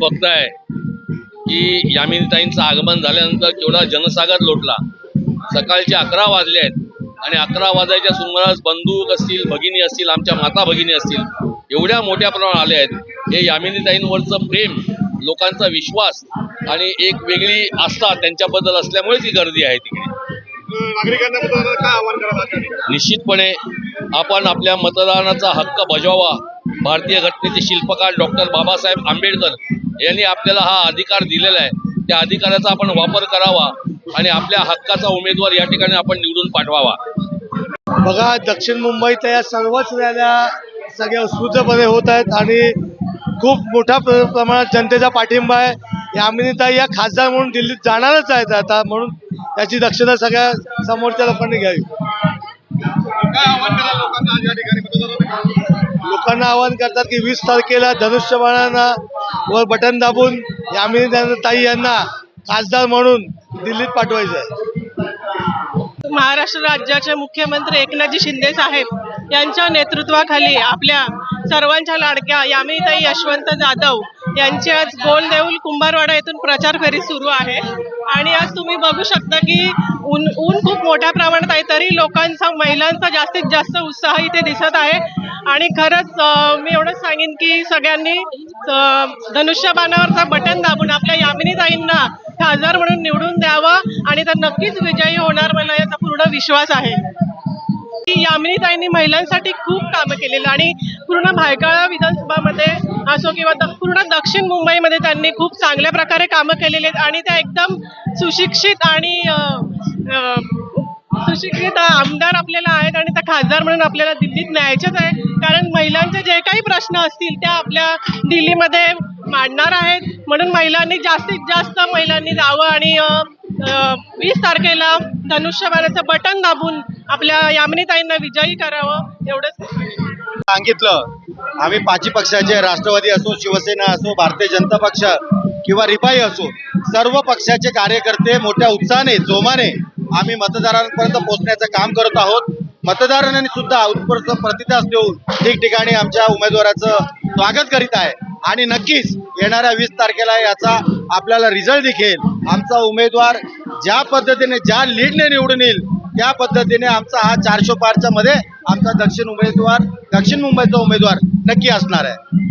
बघताय की यामिनीताईंचं आगमन झाल्यानंतर केवढा जनसागर लोटला सकाळचे अकरा वाजले आहेत आणि अकरा वाजायच्या सुमारास बंदूक असतील भगिनी असतील आमच्या माता भगिनी असतील एवढ्या मोठ्या प्रमाणात आले आहेत. हे यामिनीताईंवरचं प्रेम लोकांचा विश्वास आणि एक वेगळी आस्था त्यांच्याबद्दल असल्यामुळेच ही गर्दी आहे तिकडे? निश्चितपणे आपण आपल्या मतदानाचा हक्क बजावावा भारतीय घटनेचे शिल्पकार डॉक्टर बाबासाहेब आंबेडकर यांनी आपल्याला हा अधिकार दिलेला आहे. त्या अधिकाराचा आपण वापर करावा आणि आपल्या हक्काचा उमेदवार या ठिकाणी आपण निवडून पाठवावा. बघा दक्षिण मुंबईत या सर्वच रॅल्या सगळ्या उत्स्फूर्तपणे होत आहेत आणि खूप मोठ्या प्र- प्रमाणात जनतेचा पाठिंबा आहे. यामिनीताई या खासदार म्हणून दिल्लीत जाणारच आहेत आता म्हणून त्याची दक्षता सगळ्या समोरच्या लोकांनी घ्यावी. लोकांना आवाहन करतात की वीस तारखेला धनुष्यबाणांना वर बटन दाबून यामिनी ताई यांना खासदार म्हणून दिल्लीत पाठवायचं आहे महाराष्ट्र राज्याचे मुख्यमंत्री एकनाथजी शिंदे साहेब यांच्या नेतृत्वाखाली आपल्या सर्वांच्या लाडक्या यामिनीताई यशवंत जाधव यांची आज गोल देऊल कुंभारवाडा येथून प्रचार फेरी सुरू आहे. आणि आज तुम्ही बघू शकता की ऊन ऊन खूप मोठ्या प्रमाणात आहे तरी लोकांचा महिलांचा जास्तीत जास्त उत्साह इथे दिसत आहे. आणि खरंच मी एवढंच सांगेन की सगळ्यांनी धनुष्यबाणावरचा बटन दाबून आपल्या यामिनीताईंना खासदार म्हणून निवडून द्यावं आणि तर नक्कीच विजयी होणार मला याचा पूर्ण विश्वास आहे. की यामिनीताईंनी महिलांसाठी खूप कामं केलेलं आणि पूर्ण भायकाळा विधानसभामध्ये असो किंवा पूर्ण दक्षिण मुंबईमध्ये त्यांनी खूप चांगल्या प्रकारे कामं केलेली आहेत आणि त्या एकदम सुशिक्षित आणि सुशिक्षित आमदार आपल्याला आहेत आणि त्या खासदार म्हणून आपल्याला दिल्लीत न्यायचेच आहे. कारण महिलांचे जे काही प्रश्न असतील त्या आपल्या दिल्लीमध्ये मांडणार आहेत. म्हणून महिलांनी जास्तीत जास्त महिलांनी जावं आणि वीस तारखेला धनुष्यबाणाचं बटन दाबून आपल्या यामिनीताईंना विजयी करावं एवढंच सांगितलं. आम्ही पाचवी पक्षाचे राष्ट्रवादी असो शिवसेना असो भारतीय जनता पक्ष किंवा रिपाई असो सर्व पक्षाचे कार्यकर्ते मोठ्या उत्साहाने जोमाने आम्ही मतदारांपर्यंत पोहोचण्याचं काम करत आहोत. मतदारांनी सुद्धा उत्स्फूर्त प्रतिसाद देऊन ठिकठिकाणी आमच्या उमेदवाराचं स्वागत करीत आहे. आणि नक्कीच येणाऱ्या वीस तारखेला याचा आपल्याला रिझल्ट दिखेल. आमचा उमेदवार ज्या पद्धतीने ज्या लीडने निवडून येईल त्या पद्धतीने आमचा हा चारशे पारच्या मध्ये आमचा दक्षिण उमेदवार दक्षिण मुंबईचा उमेदवार नक्की असणार आहे.